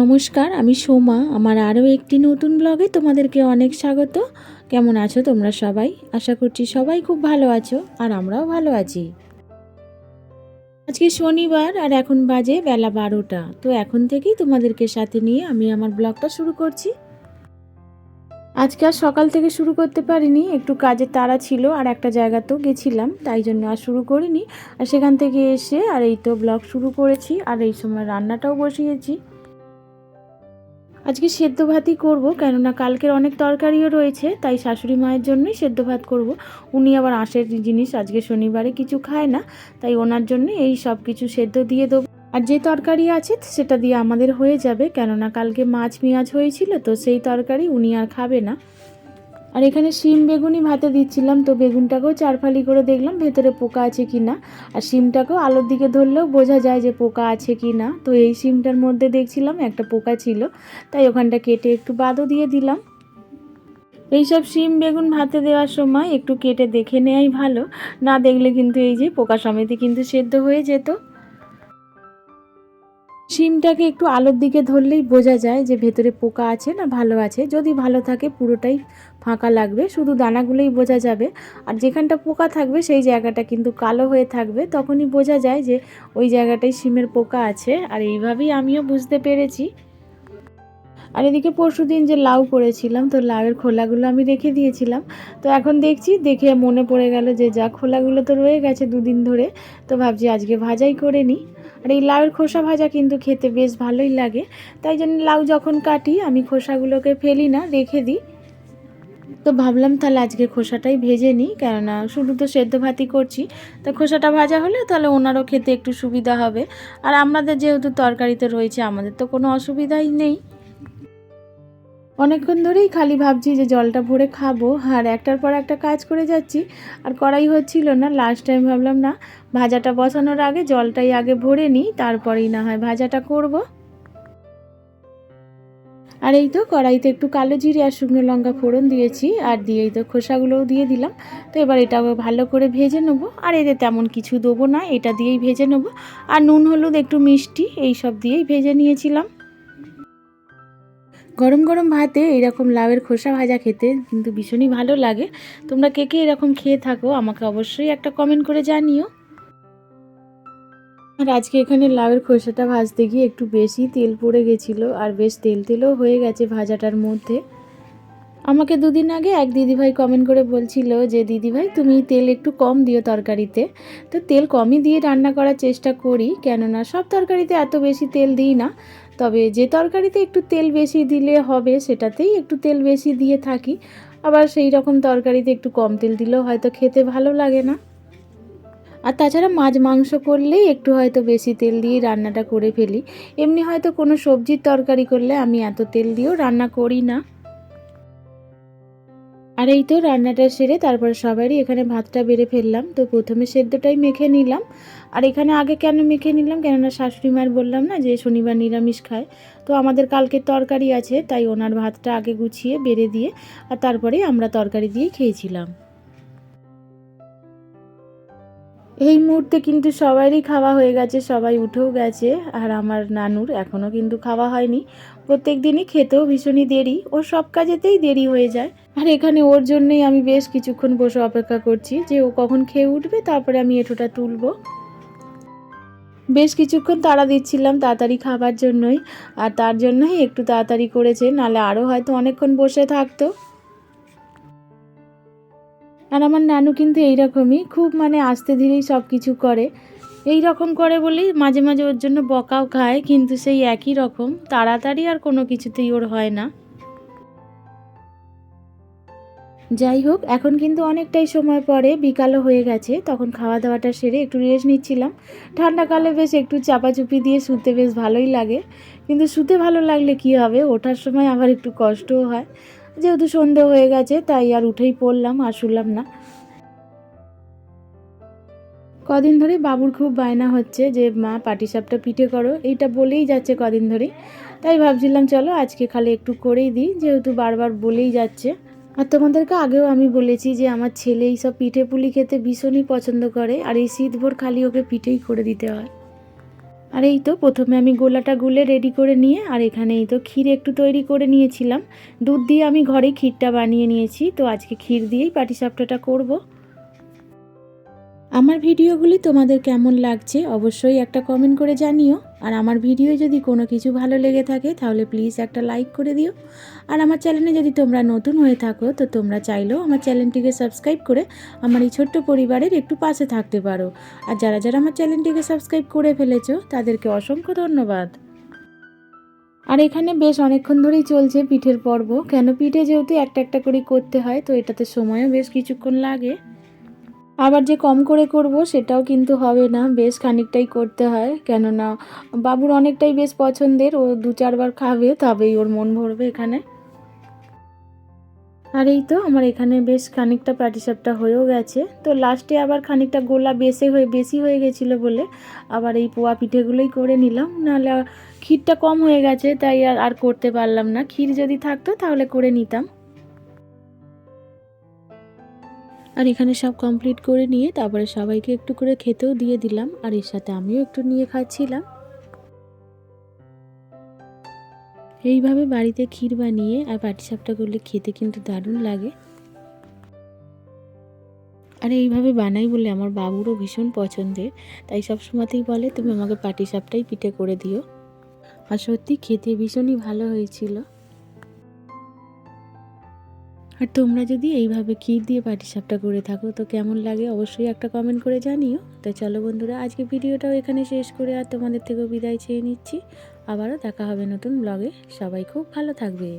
নমস্কার, আমি সোমা। আমার আরও একটি নতুন ব্লগে তোমাদেরকে অনেক স্বাগত। কেমন আছো তোমরা সবাই? আশা করছি সবাই খুব ভালো আছো, আর আমরাও ভালো আছি। আজকে শনিবার আর এখন বাজে বেলা বারোটা। তো এখন থেকেই তোমাদেরকে সাথে নিয়ে আমি আমার ব্লগটা শুরু করছি। আজকে আর সকাল থেকে শুরু করতে পারিনি, একটু কাজের তাড়া ছিল আর একটা জায়গাতেও গেছিলাম, তাই জন্য আর শুরু করিনি। আর সেখান থেকে এসে আর এই তো ব্লগ শুরু করেছি, আর এই সময় রান্নাটাও বসিয়েছি। আজকে সেদ্ধ ভাতই করব, কেননা কালকের অনেক তরকারিও রয়েছে, তাই শাশুড়ি মায়ের জন্যই সেদ্ধ ভাত করব। উনি আবার আঁশের জিনিস, আজকে শনিবারে কিছু খায় না, তাই ওনার জন্য এই সব কিছু সেদ্ধ দিয়ে দেবো আর যে তরকারি আছে, সেটা দিয়ে আমাদের হয়ে যাবে, কেননা কালকে মাছ পেঁয়াজ হয়েছিল, তো সেই তরকারি উনি আর খাবে না আর এখানে শিম বেগুনই ভাতে দিচ্ছিলাম, তো বেগুনটাকেও চারফালি করে দেখলাম ভেতরে পোকা আছে কি না। আর শিমটাকেও আলোর দিকে ধরলেও বোঝা যায় যে পোকা আছে কি না। তো এই শিমটার মধ্যে দেখছিলাম একটা পোকা ছিল, তাই ওখানটা কেটে একটু বাদও দিয়ে দিলাম। এইসব শিম বেগুন ভাতে দেওয়ার সময় একটু কেটে দেখে নেওয়াই ভালো, না দেখলে কিন্তু এই যে পোকা সমেতে কিন্তু সেদ্ধ হয়ে যেত। শিমটাকে একটু আলোর দিকে ধরলেই বোঝা যায় যে ভেতরে পোকা আছে না ভালো আছে, যদি ভালো থাকে পুরোটাই ফাঁকা লাগবে, শুধু দানাগুলোই বোঝা যাবে। আর যেখানটা পোকা থাকবে, সেই জায়গাটা কিন্তু কালো হয়ে থাকবে। তখনই বোঝা যায় যে ওই জায়গাটায় শিমের পোকা আছে। আর এইভাবেই আমিও বুঝতে পেরেছি। আর এদিকে পরশু দিন যে লাউ করেছিলাম, তো লাউয়ের খোলাগুলো আমি রেখে দিয়েছিলাম। তো এখন দেখছি, দেখে মনে পড়ে গেল যে যা খোলাগুলো তো রয়ে গেছে দুদিন ধরে, তো ভাবছি আজকে ভাজাই করে নিই। আর এই লাউয়ের খোসা ভাজা কিন্তু খেতে বেশ ভালোই লাগে। তাই জন্য লাউ যখন কাটি, আমি খোসাগুলোকে ফেলি না, রেখে দিই। তো ভাবলাম তাহলে আজকে খোসাটাই ভেজে নিই, কেননা শুধু তো সেদ্ধ ভাতই করছি। তা খোসাটা ভাজা হলে তাহলে ওনারও খেতে একটু সুবিধা হবে। আর আমাদের যেহেতু তরকারিতে রয়েছে, আমাদের তো কোনো অসুবিধাই নেই। অনেকক্ষণ ধরেই খালি ভাবছি যে জলটা ভরে খাব, আর একটার পর একটা কাজ করে যাচ্ছি। আর করাই হচ্ছিল না লাস্ট টাইম ভাবলাম না, ভাজাটা বসানোর আগে জলটাই আগে ভরে নিই, তারপরেই না হয় ভাজাটা করব। আর এই তো কড়াইতে একটু কালো জিরে আর শুকনো লঙ্কা ফোড়ন দিয়েছি, আর দিয়ে এই তো খোসাগুলোও দিয়ে দিলাম। তো এবার এটাও ভালো করে ভেজে নেব। আর এতে তেমন কিছু দেবো না, এটা দিয়েই ভেজে নেব। আর নুন, হলুদ, একটু মিষ্টি, এই সব দিয়েই ভেজে নিয়েছিলাম। গরম গরম ভাতে এরকম লাউয়ের খোসা ভাজা খেতে কিন্তু ভীষণই ভালো লাগে। তোমরা কে কে এরকম খেয়ে থাকো আমাকে অবশ্যই একটা কমেন্ট করে জানিও। আর আজকে এখানে লাউয়ের খোসাটা ভাজতে গিয়ে একটু বেশি তেল পড়ে গেছিল আর বেশ তেল তেলও হয়ে গেছে ভাজাটার মধ্যে। আমাকে দুদিন আগে এক দিদিভাই কমেন্ট করে বলছিল যে, দিদিভাই, তুমি তেল একটু কম দিও তরকারিতে। তো তেল কমই দিয়ে রান্না করার চেষ্টা করি, কেননা সব তরকারিতে এত বেশি তেল দিই না। তবে যে তরকারিতে একটু তেল বেশি দিলে হবে, সেটাতেই একটু তেল বেশি দিয়ে থাকি। আবার সেই রকম তরকারিতে একটু কম তেল দিলেও হয়তো খেতে ভালো লাগে না। আর তাছাড়া মাছ, মাংস করলেই একটু হয়তো বেশি তেল দিয়ে রান্নাটা করে ফেলি। এমনি হয়তো কোনো সবজির তরকারি করলে আমি এত তেল দিয়েও রান্না করি না। আর এই তো রান্নাটা সেরে তারপর সবারই এখানে ভাতটা বেড়ে ফেললাম। তো প্রথমে সেদ্ধটাই মেখে নিলাম। আর এখানে আগে কেন মেখে নিলাম? কেননা শাশুড়ি মায়ের বললাম না যে শনিবার নিরামিষ খায়। তো আমাদের কালকে তরকারি আছে, তাই ওনার ভাতটা আগে গুছিয়ে বেড়ে দিয়ে আর তারপরে আমরা তরকারি দিয়ে খেয়েছিলাম। এই মুহূর্তে কিন্তু সবারই খাওয়া হয়ে গেছে, সবাই উঠেও গেছে আর আমার নানুর এখনও কিন্তু খাওয়া হয়নি। প্রত্যেক দিনই খেতেও ভীষণই দেরি, ও সব কাজেতেই দেরি হয়ে যায়। আর এখানে ওর জন্যই আমি বেশ কিছুক্ষণ বসে অপেক্ষা করছি যে ও কখন খেয়ে উঠবে, তারপরে আমি এটোটা তুলবো। বেশ কিছুক্ষণ তাড়া দিচ্ছিলাম তাড়াতাড়ি খাবার জন্যই, আর তার জন্যই একটু তাড়াতাড়ি করেছে, নালে আরও হয়তো অনেকক্ষণ বসে থাকতো। আর আমার নানু কিন্তু এইরকমই, খুব মানে আস্তে ধীরেই সব কিছু করে। এই রকম করে বলেই মাঝে মাঝে ওর জন্য বকাও খায়, কিন্তু সেই একই রকম, তাড়াতাড়ি আর কোনো কিছুতেই ওর হয় না। যাই হোক, এখন কিন্তু অনেকটাই সময় পরে, বিকালও হয়ে গেছে, তখন খাওয়া দাওয়াটা সেরে একটু রেস্ট নিচ্ছিলাম। ঠান্ডাকালে বেশ একটু চাপাচুপি দিয়ে শুতে বেশ ভালোই লাগে, কিন্তু শুতে ভালো লাগলে কি হবে? ওঠার সময় আবার একটু কষ্টও হয়। যেহেতু সন্ধে হয়ে গেছে, তাই আর উঠেই পড়লাম, আর শুনলাম না। কদিন ধরে বাবুর খুব বায়না হচ্ছে যে, মা, পাটিসাপটা পিঠে করো। এইটা বলেই যাচ্ছে কদিন ধরেই। তাই ভাবছিলাম, চলো, আজকে খালি একটু করেই দিই। যেহেতু বারবার বলেই যাচ্ছে। আর তোমাদেরকে আগেও আমি বলেছি যে, আমার ছেলে এইসব পিঠে পুলি খেতে ভীষণই পছন্দ করে, আর এই শীতভোর খালি ওকে পিঠেই করে দিতে হয়। আর এই তো প্রথমে আমি গোলাটা গুলে রেডি করে নিয়ে আর এখানে এই তো ক্ষীর একটু তৈরি করে নিয়েছিলাম। দুধ দিয়ে আমি ঘরে ক্ষীরটা বানিয়ে নিয়েছি। তো আজকে ক্ষীর দিয়েই পাটিসাপটাটা করব। আমার ভিডিওগুলি তোমাদের কেমন লাগছে অবশ্যই একটা কমেন্ট করে জানিও। আর আমার ভিডিও যদি কোনো কিছু ভালো লেগে থাকে, তাহলে প্লিজ একটা লাইক করে দিও। আর আমার চ্যানেলে যদি তোমরা নতুন হয়ে থাকো, তো তোমরা চাইলেও আমার চ্যানেলটিকে সাবস্ক্রাইব করে আমার এই ছোট্ট পরিবারের একটু পাশে থাকতে পারো। আর যারা যারা আমার চ্যানেলটিকে সাবস্ক্রাইব করে ফেলেছো, তাদেরকে অসংখ্য ধন্যবাদ। আর এখানে বেশ অনেকক্ষণ ধরেই চলছে পিঠের পর্ব। কেন পিঠে যেহেতু একটা একটা করে করতে হয়, তো এটাতে সময়ও বেশ কিছুক্ষণ লাগে। আবার যে কম করে করব সেটাও কিন্তু হবে না, বেশ খানিকটাই করতে হয়। কেননা, বাবুর অনেকটাই বেশ পছন্দের, ও দু চারবার খাবে, তবেই ওর মন ভরবে এখানে। আর এই তো, আমার এখানে বেশ খানিকটা পাটিসাপটা হয়েও গেছে। তো লাস্টে আবার খানিকটা গোলা বেশি হয়ে বেশি হয়ে গেছিল বলে আবার এই পোয়া পিঠেগুলোই করে নিলাম। নাহলে ক্ষীরটা কম হয়ে গেছে, তাই আর আর করতে পারলাম না। ক্ষীর যদি থাকতো তাহলে করে নিতাম। আর এখানে সব কমপ্লিট করে নিয়ে তারপরে সবাইকে একটু করে খেতেও দিয়ে দিলাম। আর এর সাথে আমিও একটু নিয়ে খাচ্ছিলাম। এইভাবে বাড়িতে ক্ষীর বানিয়ে আর পাটিসাপটা করলে খেতে কিন্তু দারুণ লাগে। আর এইভাবে বানাই বলে আমার বাবুরও ভীষণ পছন্দের। তাই সব সময়তেই বলে, তুমি আমাকে পাটিসাপটাই পিঠে করে দিও। আর সত্যি খেতে ভীষণই ভালো হয়েছিল। আর তোমরা যদি এইভাবে ক্ষীর দিয়ে পাটিসাপটা করে থাকো, তো কেমন লাগে অবশ্যই একটা কমেন্ট করে জানিও। তো চলো বন্ধুরা, আজকে ভিডিওটাও এখানে শেষ করে আর তোমাদের থেকেও বিদায় চেয়ে নিচ্ছি। আবারও দেখা হবে নতুন ব্লগে সবাই খুব ভালো থাকবে।